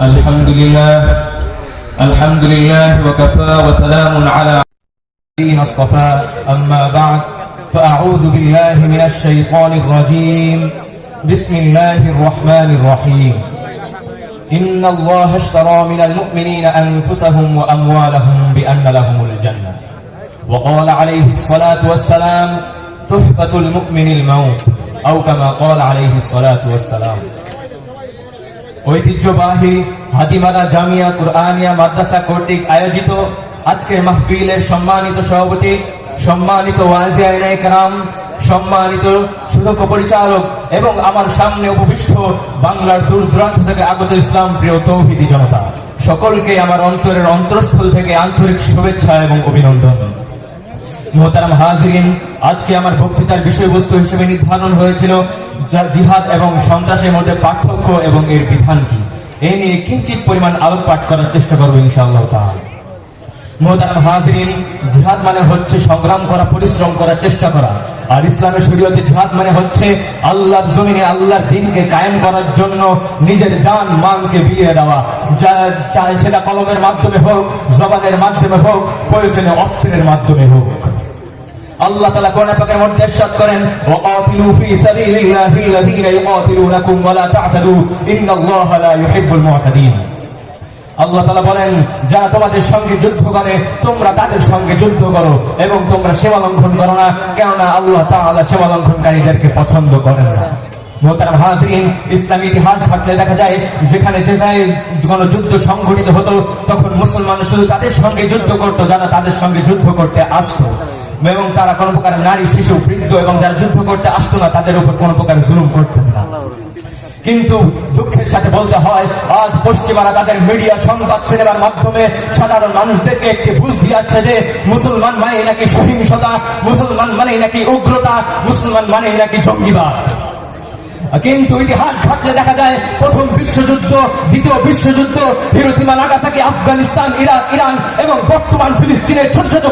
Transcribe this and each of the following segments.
الحمد لله الحمد لله وكفى وسلام على الذين اصطفى. أما بعد فأعوذ بالله من الشيطان الرجيم. بسم الله الرحمن الرحيم. إن الله اشترى من المؤمنين أنفسهم وأموالهم بأن لهم الجنة. وقال عليه الصلاة والسلام تحفة المؤمن الموت أو كما قال عليه الصلاة والسلام. ঐতিহ্যবাহী হাতিমারা জামিয়া কুরআনিয়া মাদ্রাসা কর্তৃক আয়োজিত আজকের মাহফিলের সম্মানিত সভাপতি, সম্মানিত ওয়াজি আইনাই কারাম, সম্মানিত সুদক্ষ পরিচালক এবং আমার সামনে উপবিষ্ট বাংলার দূর দূরান্ত থেকে আগত ইসলাম প্রিয় তৌহিদি জনতা। সকলকে আমার অন্তরের অন্তরস্থল থেকে আন্তরিক শুভেচ্ছা এবং অভিনন্দন। মোহতারাম হাজরিন, আজকে আমার বক্তৃতার বিষয়বস্তু হিসেবে নির্ধারণ হয়েছিল জিহাদ এবং সন্ত্রাসের মধ্যে পার্থক্য এবং এর বিধান কি? এ নিয়ে কিঞ্চিত পরিমাণ আলোকপাত করার চেষ্টা করব ইনশাআল্লাহ মোহতারাম হাজরিন, জিহাদ মানে হচ্ছে সংগ্রাম করা, পরিশ্রম করার চেষ্টা করা। আর ইসলামের শরীয়তে জিহাদ মানে হচ্ছে আল্লাহর জমিনে আল্লাহর দিনকে কায়েম করার জন্য নিজের জান, মানকে বিলিয়ে দেওয়া। যা চাই সেটা কলমের মাধ্যমে হোক, জবানের মাধ্যমে হোক, প্রয়োজনে অস্ত্রের মাধ্যমে হোক। আল্লাহ তাআলা কোরআন পাকের মধ্যে ইরশাদ করেন ফি আল্লাযীনা তা'তাদু লা ইউহিব্বুল মু'তাদিন। আল্লাহ তাআলা বলেন, যারা তোমাদের সঙ্গে যুদ্ধ করে, তোমরা তাদের সঙ্গে যুদ্ধ করো এবং তোমরা লঙ্ঘন করো না, কেননা আল্লাহ তাআলা সীমা লঙ্ঘনকারীদেরকে পছন্দ করেন না। মোহতারাম হাজরিন, ইসলামী ইতিহাস ঘাটলে দেখা যায়, যেখানে যেখানে কোনো যুদ্ধ সংঘটিত হতো, তখন মুসলমান শুধু তাদের সঙ্গে যুদ্ধ করত, যারা তাদের সঙ্গে যুদ্ধ করতে আসতো। এবং তারা কোনো প্রকার নারী, শিশু, বৃদ্ধ এবং যারা যুদ্ধ করতে আসতো না, তাদের উপর কোনো প্রকার জুলুম করতেন না। কিন্তু দুঃখের সাথে বলতে হয়, আজ পশ্চিমারা তাদের মিডিয়া, সংবাদ, সিনেমার মাধ্যমে সাধারণ মানুষদেরকে একটি বুঝ দিয়ে আসছে যে মুসলমান মানে নাকি সহিংসতা, মুসলমান মানে নাকি উগ্রতা, মুসলমান মানে নাকি জঙ্গিবাদ। কিন্তু ইতিহাস ঘাটলে দেখা যায়, প্রথম বিশ্বযুদ্ধ, দ্বিতীয় বিশ্বযুদ্ধ, Hiroshima, Nagasaki, Afghanistan, Iraq, Iran এবং বর্তমান ফিলিস্তিনের ছোট ছোট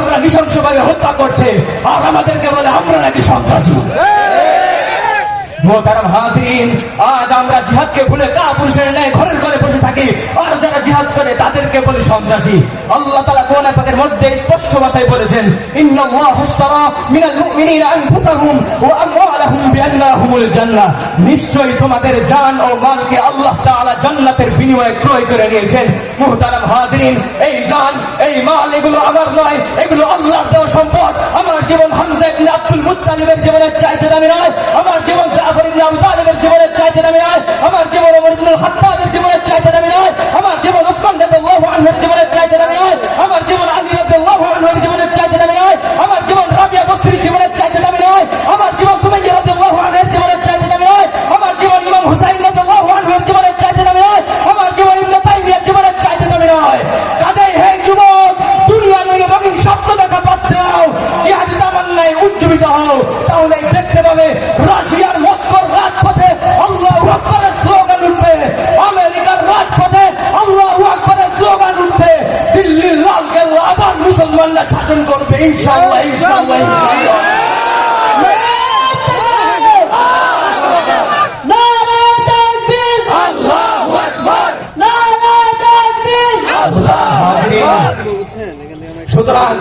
কুলাঙ্কাররা নৃশংসভাবে হত্যা করছে, আর আমাদেরকে বলে, আমরা নাকি সন্ত্রাসী। আজ আমরা জিহাদকে ভুলে কা পুরুষের ঘরের ঘরে বসে থাকি, আর যারা জিহাদ করে তাদেরকে বলি সন্ত্রাসী। আল্লাহ পাকের মধ্যে স্পষ্ট ভাষায় বলেছেন মিনাল আনফুসাহুম নিশ্চয়ই তোমাদের জান ও মালকে আল্লাহ তাআলা জান্নাতের বিনিময়ে ক্রয় করে নিয়েছেন। মোহতারাম হাজরিন, এই জান, এই মাল, এগুলো আমার নয়, এগুলো আল্লাহ দেওয়া সম্পদ। আমার জীবন হামজা ইবনে আব্দুল মুত্তালিবের জীবনের চাইতে দামি নয়। আমার জীবন জাফর ইবনে আবু তালিবের জীবনের চাইতে দামি নয়। আমার জীবন ওমর ইবনে খাত্তাবের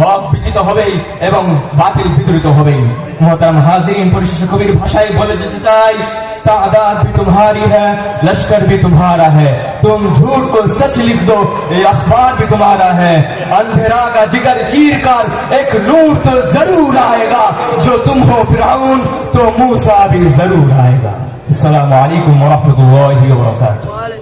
হক বিচিত হবেই এবং বাতিল বিদরিত হবেই মোহতারাম হাজিরিন পরিশেষে কবির ভাষায় বলে যেতে চাই तादाद भी तुम्हारी है लश्कर भी तुम्हारा है तुम झूठ को सच लिख दो ये अखबार भी तुम्हारा है अंधेरा का जिगर चीर कर एक नूर तो जरूर आएगा जो तुम हो फिराउन तो मूसा भी जरूर आएगा अस्सलाम वालेकुम वरहमतुल्लाहि वबरकातुहू